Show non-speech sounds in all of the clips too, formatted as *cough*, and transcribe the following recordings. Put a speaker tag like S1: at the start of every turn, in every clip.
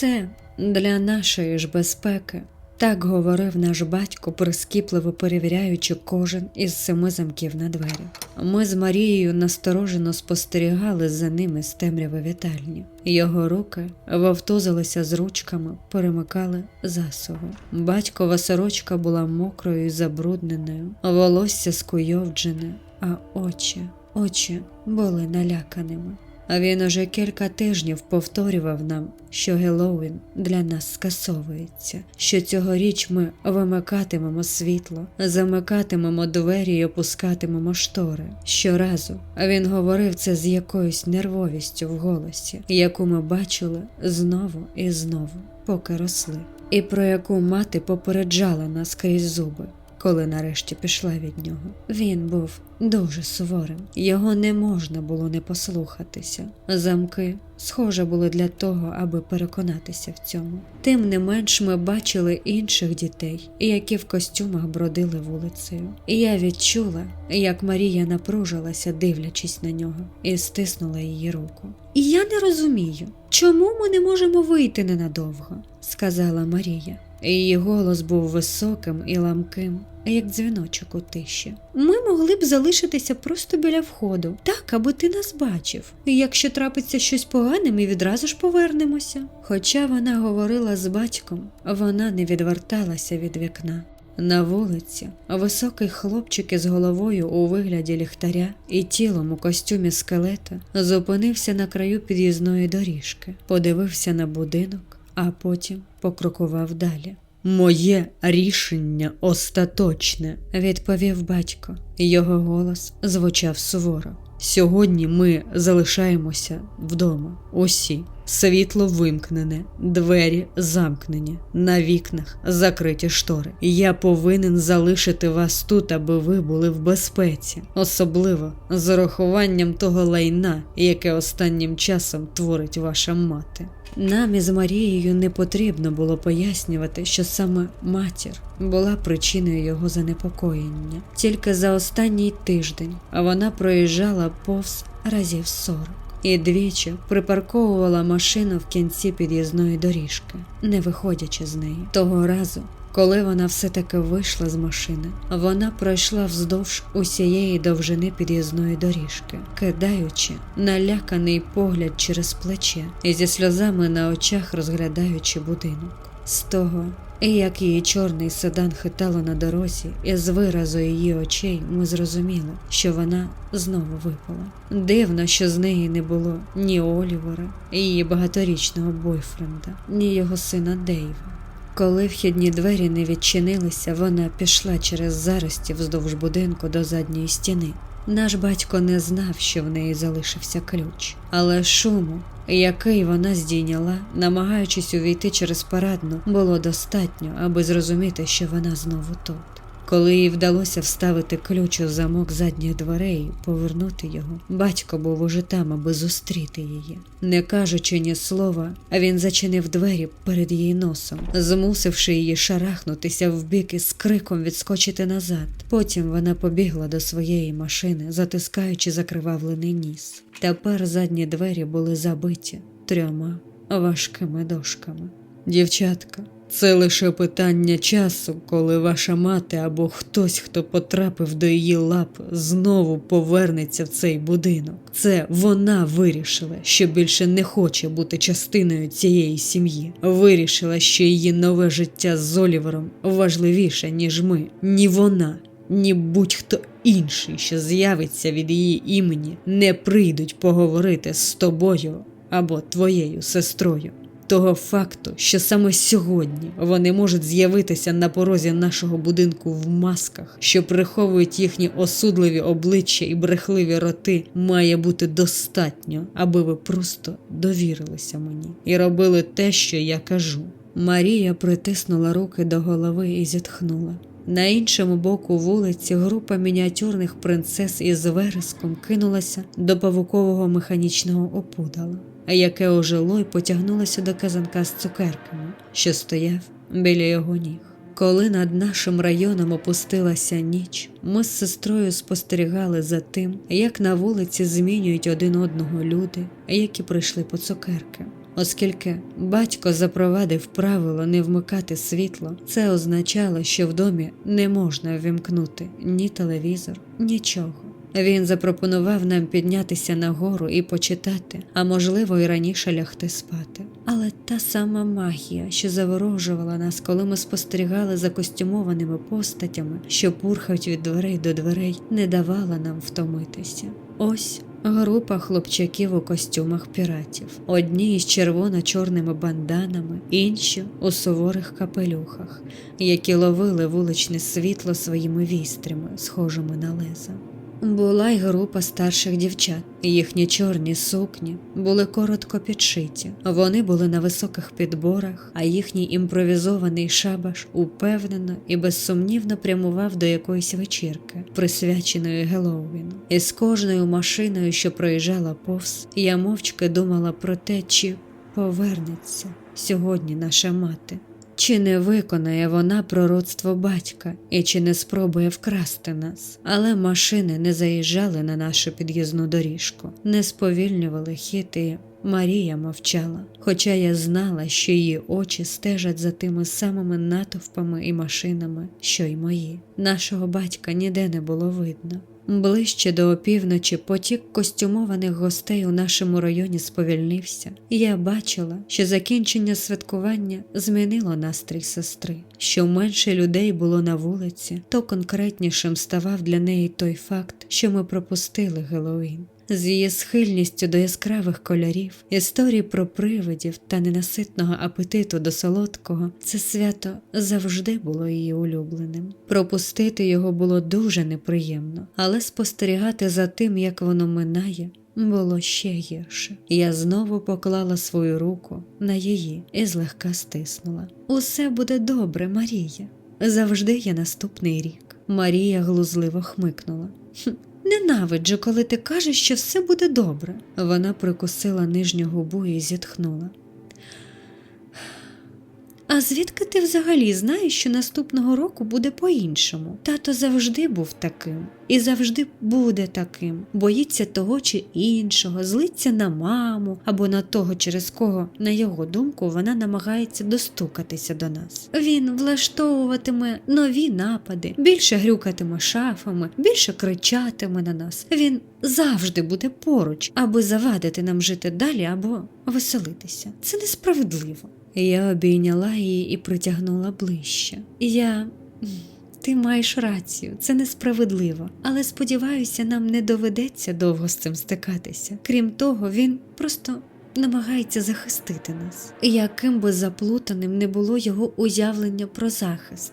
S1: Це для нашої ж безпеки. Так говорив наш батько, прискіпливо перевіряючи кожен із семи замків на двері. Ми з Марією насторожено спостерігали за ними з темряви вітальні. Його руки вовтузилися з ручками, перемикали засови. Батькова сорочка була мокрою і забрудненою, волосся скуйовджене, а очі, очі були наляканими. Він уже кілька тижнів повторював нам, що Геловін для нас скасовується, що цьогоріч ми вимикатимемо світло, замикатимемо двері і опускатимемо штори. Щоразу він говорив це з якоюсь нервовістю в голосі, яку ми бачили знову і знову, поки росли, і про яку мати попереджала нас крізь зуби коли нарешті пішла від нього. Він був дуже суворим, його не можна було не послухатися. Замки, схоже, були для того, аби переконатися в цьому. Тим не менш, ми бачили інших дітей, які в костюмах бродили вулицею. Я відчула, як Марія напружилася, дивлячись на нього, і стиснула її руку. І я не розумію, чому ми не можемо вийти ненадовго, сказала Марія. Її голос був високим і ламким, як дзвіночок у тиші. Ми могли б залишитися просто біля входу, так, аби ти нас бачив. І якщо трапиться щось погане, ми відразу ж повернемося. Хоча вона говорила з батьком, вона не відверталася від вікна. На вулиці високий хлопчик із головою у вигляді ліхтаря і тілом у костюмі скелета зупинився на краю під'їзної доріжки, подивився на будинок, а потім покрокував далі. Моє рішення остаточне, відповів батько. Його голос звучав суворо. Сьогодні ми залишаємося вдома. Усі. Світло вимкнене, двері замкнені, на вікнах закриті штори. Я повинен залишити вас тут, аби ви були в безпеці, особливо з урахуванням того лайна, яке останнім часом творить ваша мати. Нам із Марією не потрібно було пояснювати, що саме матір була причиною його занепокоєння. Тільки за останній тиждень вона проїжджала повз разів сорок і двічі припарковувала машину в кінці під'їзної доріжки, не виходячи з неї. Того разу коли вона все-таки вийшла з машини, вона пройшла вздовж усієї довжини під'їзної доріжки, кидаючи наляканий погляд через плече і зі сльозами на очах розглядаючи будинок. З того, як її чорний седан хитало на дорозі, і з виразу її очей ми зрозуміли, що вона знову випала. Дивно, що з неї не було ні Олівера, її багаторічного бойфренда, ні його сина Дейва. Коли вхідні двері не відчинилися, вона пішла через зарості вздовж будинку до задньої стіни. Наш батько не знав, що в неї залишився ключ, але шуму, який вона здійняла, намагаючись увійти через парадну, було достатньо, аби зрозуміти, що вона знову тут. Коли їй вдалося вставити ключ у замок задніх дверей, повернути його, батько був уже там, аби зустріти її. Не кажучи ні слова, він зачинив двері перед її носом, змусивши її шарахнутися вбік і з криком відскочити назад. Потім вона побігла до своєї машини, затискаючи закривавлений ніс. Тепер задні двері були забиті трьома важкими дошками. Дівчатка, це лише питання часу, коли ваша мати або хтось, хто потрапив до її лап, знову повернеться в цей будинок. Це вона вирішила, що більше не хоче бути частиною цієї сім'ї. Вирішила, що її нове життя з Олівером важливіше, ніж ми. Ні вона, ні будь-хто інший, що з'явиться від її імені, не прийдуть поговорити з тобою або твоєю сестрою того факту, що саме сьогодні вони можуть з'явитися на порозі нашого будинку в масках, що приховують їхні осудливі обличчя і брехливі роти, має бути достатньо, аби ви просто довірилися мені і робили те, що я кажу. Марія притиснула руки до голови і зітхнула. На іншому боку вулиці група мініатюрних принцес із вереском кинулася до павукового механічного опудала яке ожило й потягнулося до казанка з цукерками, що стояв біля його ніг. Коли над нашим районом опустилася ніч, ми з сестрою спостерігали за тим, як на вулиці змінюють один одного люди, які прийшли по цукерки. Оскільки батько запровадив правило не вмикати світло, це означало, що в домі не можна ввімкнути ні телевізор, нічого. Він запропонував нам піднятися нагору і почитати, а можливо, і раніше лягти спати. Але та сама магія, що заворожувала нас, коли ми спостерігали за костюмованими постатями, що пурхають від дверей до дверей, не давала нам втомитися. Ось група хлопчаків у костюмах піратів, одні із червоно-чорними банданами, інші у суворих капелюхах, які ловили вуличне світло своїми вістрями, схожими на леза. Була й група старших дівчат. Їхні чорні сукні були коротко підшиті. Вони були на високих підборах, а їхній імпровізований шабаш упевнено і безсумнівно прямував до якоїсь вечірки, присвяченої Геловіну. І з кожною машиною, що проїжджала повз, я мовчки думала про те, чи повернеться сьогодні наша мати. Чи не виконає вона пророцтво батька і чи не спробує вкрасти нас? Але машини не заїжджали на нашу під'їзну доріжку, не сповільнювали хід і Марія мовчала, хоча я знала, що її очі стежать за тими самими натовпами і машинами, що й мої. Нашого батька ніде не було видно. Ближче до опівночі потік костюмованих гостей у нашому районі сповільнився, і я бачила, що закінчення святкування змінило настрій сестри. Що менше людей було на вулиці, то конкретнішим ставав для неї той факт, що ми пропустили Геловін. З її схильністю до яскравих кольорів, історії про привидів та ненаситного апетиту до солодкого, це свято завжди було її улюбленим. Пропустити його було дуже неприємно, але спостерігати за тим, як воно минає, було ще гірше. Я знову поклала свою руку на її і злегка стиснула. Усе буде добре, Марія. Завжди є наступний рік. Марія глузливо хмикнула. «Хм, Ненавиджу, коли ти кажеш, що все буде добре. Вона прикусила нижню губу і зітхнула. А звідки ти взагалі знаєш, що наступного року буде по-іншому? Тато завжди був таким і завжди буде таким, боїться того чи іншого, злиться на маму або на того, через кого, на його думку, вона намагається достукатися до нас. Він влаштовуватиме нові напади, більше грюкатиме шафами, більше кричатиме на нас. Він завжди буде поруч, аби завадити нам жити далі або веселитися. Це несправедливо. Я обійняла її і притягнула ближче. Я. Ти маєш рацію, це несправедливо, але сподіваюся, нам не доведеться довго з цим стикатися. Крім того, він просто намагається захистити нас. Яким би заплутаним не було його уявлення про захист,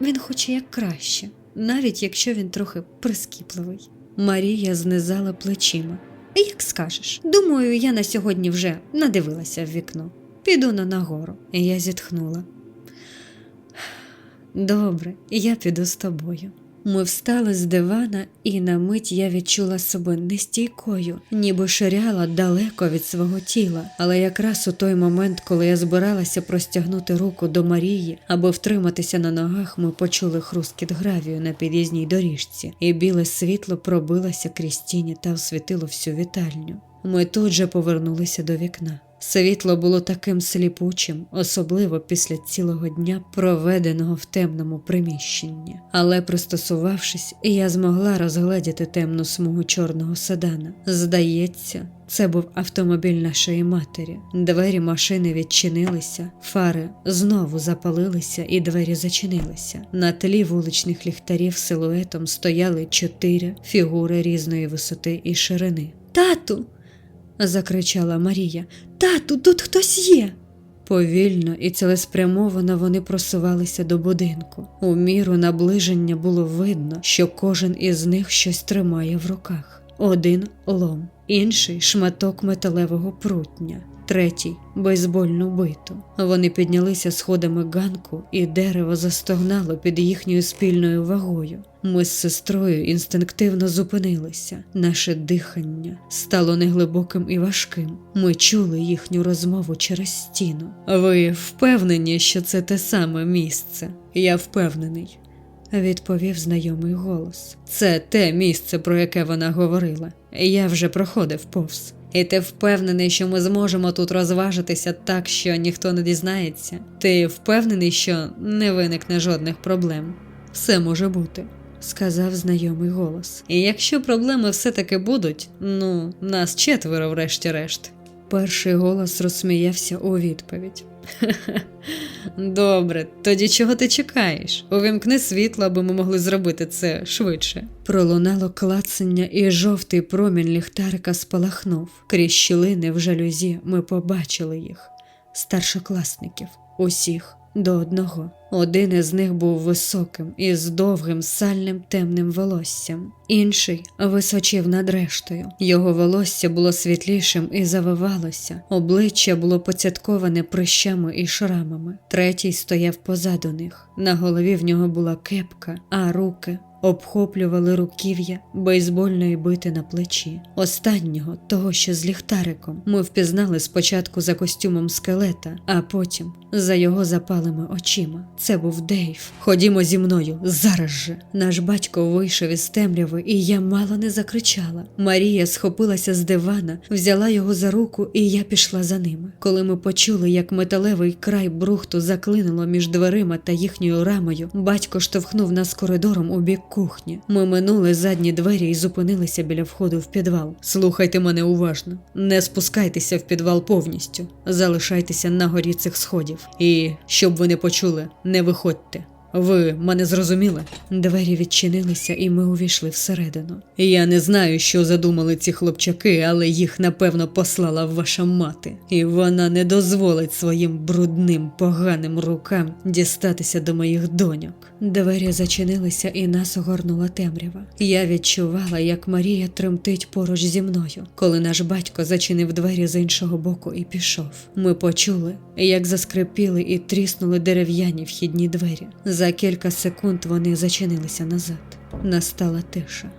S1: він хоче як краще, навіть якщо він трохи прискіпливий. Марія знизала плечима. Як скажеш, думаю, я на сьогодні вже надивилася в вікно. Піду на нагору. Я зітхнула. Добре, я піду з тобою. Ми встали з дивана, і на мить я відчула себе нестійкою, ніби ширяла далеко від свого тіла. Але якраз у той момент, коли я збиралася простягнути руку до Марії, аби втриматися на ногах, ми почули хрускіт гравію на під'їзній доріжці, і біле світло пробилося крізь тіні та освітило всю вітальню. Ми тут же повернулися до вікна. Світло було таким сліпучим, особливо після цілого дня, проведеного в темному приміщенні. Але пристосувавшись, я змогла розгледіти темну смугу чорного седана. Здається, це був автомобіль нашої матері. Двері машини відчинилися, фари знову запалилися, і двері зачинилися. На тлі вуличних ліхтарів силуетом стояли чотири фігури різної висоти і ширини. Тату закричала Марія. Тату, тут хтось є. Повільно і цілеспрямовано вони просувалися до будинку. У міру наближення було видно, що кожен із них щось тримає в руках. Один лом, інший шматок металевого прутня, третій бейсбольну биту. Вони піднялися сходами ганку, і дерево застогнало під їхньою спільною вагою. Ми з сестрою інстинктивно зупинилися. Наше дихання стало неглибоким і важким. Ми чули їхню розмову через стіну. Ви впевнені, що це те саме місце? Я впевнений. Відповів знайомий голос. Це те місце, про яке вона говорила. Я вже проходив повз. І ти впевнений, що ми зможемо тут розважитися так, що ніхто не дізнається. Ти впевнений, що не виникне жодних проблем. Все може бути, сказав знайомий голос. І якщо проблеми все-таки будуть, ну, нас четверо, врешті-решт. Перший голос розсміявся у відповідь. *laughs* Добре, тоді чого ти чекаєш? Увімкни світло, аби ми могли зробити це швидше. Пролунало клацання, і жовтий промінь ліхтарика спалахнув. Крізь щілини в жалюзі ми побачили їх, старшокласників, усіх до одного. Один із них був високим і з довгим сальним темним волоссям, інший височив над рештою. Його волосся було світлішим і завивалося, обличчя було поцятковане прищами і шрамами. Третій стояв позаду них. На голові в нього була кепка, а руки обхоплювали руків'я бейсбольної бити на плечі. Останнього, того, що з ліхтариком, ми впізнали спочатку за костюмом скелета, а потім за його запалими очима. Це був Дейв. Ходімо зі мною зараз же. Наш батько вийшов із темряви, і я мало не закричала. Марія схопилася з дивана, взяла його за руку, і я пішла за ними. Коли ми почули, як металевий край брухту заклинило між дверима та їхньою рамою, батько штовхнув нас коридором у бік кухні. Ми минули задні двері і зупинилися біля входу в підвал. Слухайте мене уважно. Не спускайтеся в підвал повністю. Залишайтеся на горі цих сходів. І щоб ви не почули, не виходьте. Ви мене зрозуміли? Двері відчинилися, і ми увійшли всередину. Я не знаю, що задумали ці хлопчаки, але їх напевно послала ваша мати, і вона не дозволить своїм брудним, поганим рукам дістатися до моїх доньок. Двері зачинилися, і нас огорнула темрява. Я відчувала, як Марія тремтить поруч зі мною, коли наш батько зачинив двері з іншого боку і пішов. Ми почули, як заскрипіли і тріснули дерев'яні вхідні двері. За кілька секунд вони зачинилися назад. Настала тиша.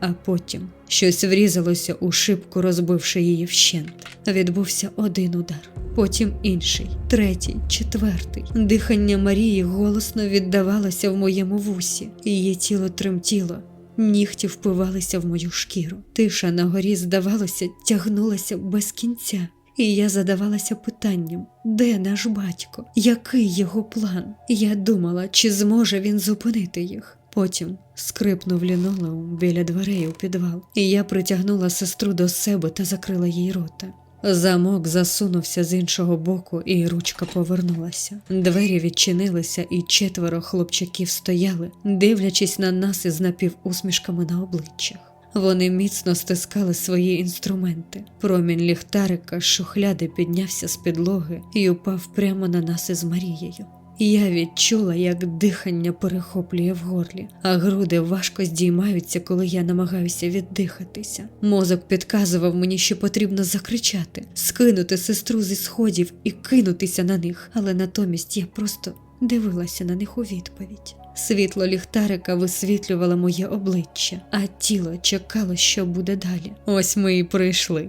S1: А потім щось врізалося у шибку, розбивши її вщент. Відбувся один удар, потім інший, третій, четвертий. Дихання Марії голосно віддавалося в моєму вусі, її тіло тремтіло. Нігті впивалися в мою шкіру. Тиша на горі, здавалося, тягнулася без кінця. І я задавалася питанням, де наш батько, який його план? Я думала, чи зможе він зупинити їх. Потім скрипнув лінолеум біля дверей у підвал, і я притягнула сестру до себе та закрила їй рота. Замок засунувся з іншого боку, і ручка повернулася. Двері відчинилися, і четверо хлопчаків стояли, дивлячись на нас із напівусмішками на обличчях. Вони міцно стискали свої інструменти. Промінь ліхтарика з шухляди піднявся з підлоги і упав прямо на нас із Марією. Я відчула, як дихання перехоплює в горлі, а груди важко здіймаються, коли я намагаюся віддихатися. Мозок підказував мені, що потрібно закричати, скинути сестру зі сходів і кинутися на них, але натомість я просто дивилася на них у відповідь. Світло ліхтарика висвітлювало моє обличчя, а тіло чекало, що буде далі. Ось ми і прийшли.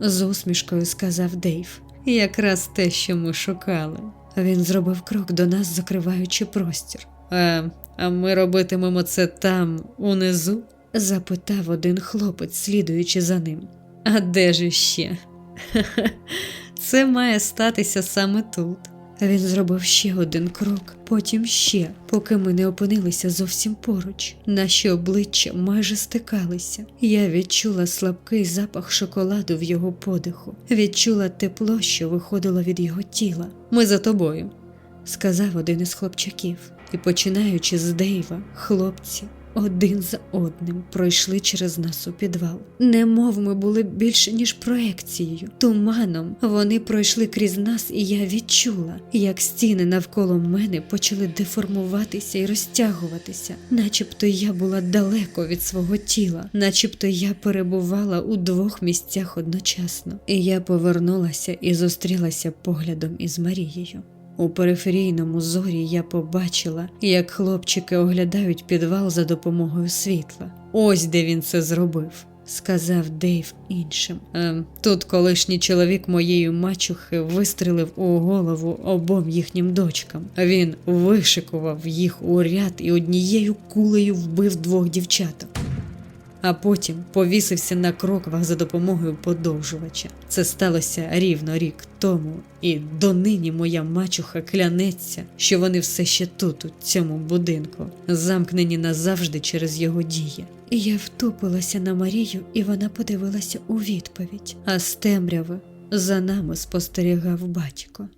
S1: З усмішкою сказав Дейв. Якраз те, що ми шукали. Він зробив крок до нас, закриваючи простір. А, а ми робитимемо це там, унизу? запитав один хлопець, слідуючи за ним. А де ж іще? *laughs* Це має статися саме тут. Він зробив ще один крок, потім ще, поки ми не опинилися зовсім поруч. Наші обличчя майже стикалися. Я відчула слабкий запах шоколаду в його подиху, відчула тепло, що виходило від його тіла. Ми за тобою, сказав один із хлопчаків. І починаючи з Дейва, хлопці один за одним пройшли через нас у підвал. Немов ми були більше ніж проекцією. Туманом вони пройшли крізь нас, і я відчула, як стіни навколо мене почали деформуватися і розтягуватися, начебто я була далеко від свого тіла, начебто я перебувала у двох місцях одночасно. І я повернулася і зустрілася поглядом із Марією. У периферійному зорі я побачила, як хлопчики оглядають підвал за допомогою світла. Ось де він це зробив, сказав Дейв іншим. Ем, тут колишній чоловік моєї мачухи вистрелив у голову обом їхнім дочкам. Він вишикував їх у ряд і однією кулею вбив двох дівчаток. А потім повісився на кроквах за допомогою подовжувача. Це сталося рівно рік тому, і донині моя мачуха клянеться, що вони все ще тут, у цьому будинку, замкнені назавжди через його дії. Я втупилася на Марію, і вона подивилася у відповідь, а з темряви за нами спостерігав батько.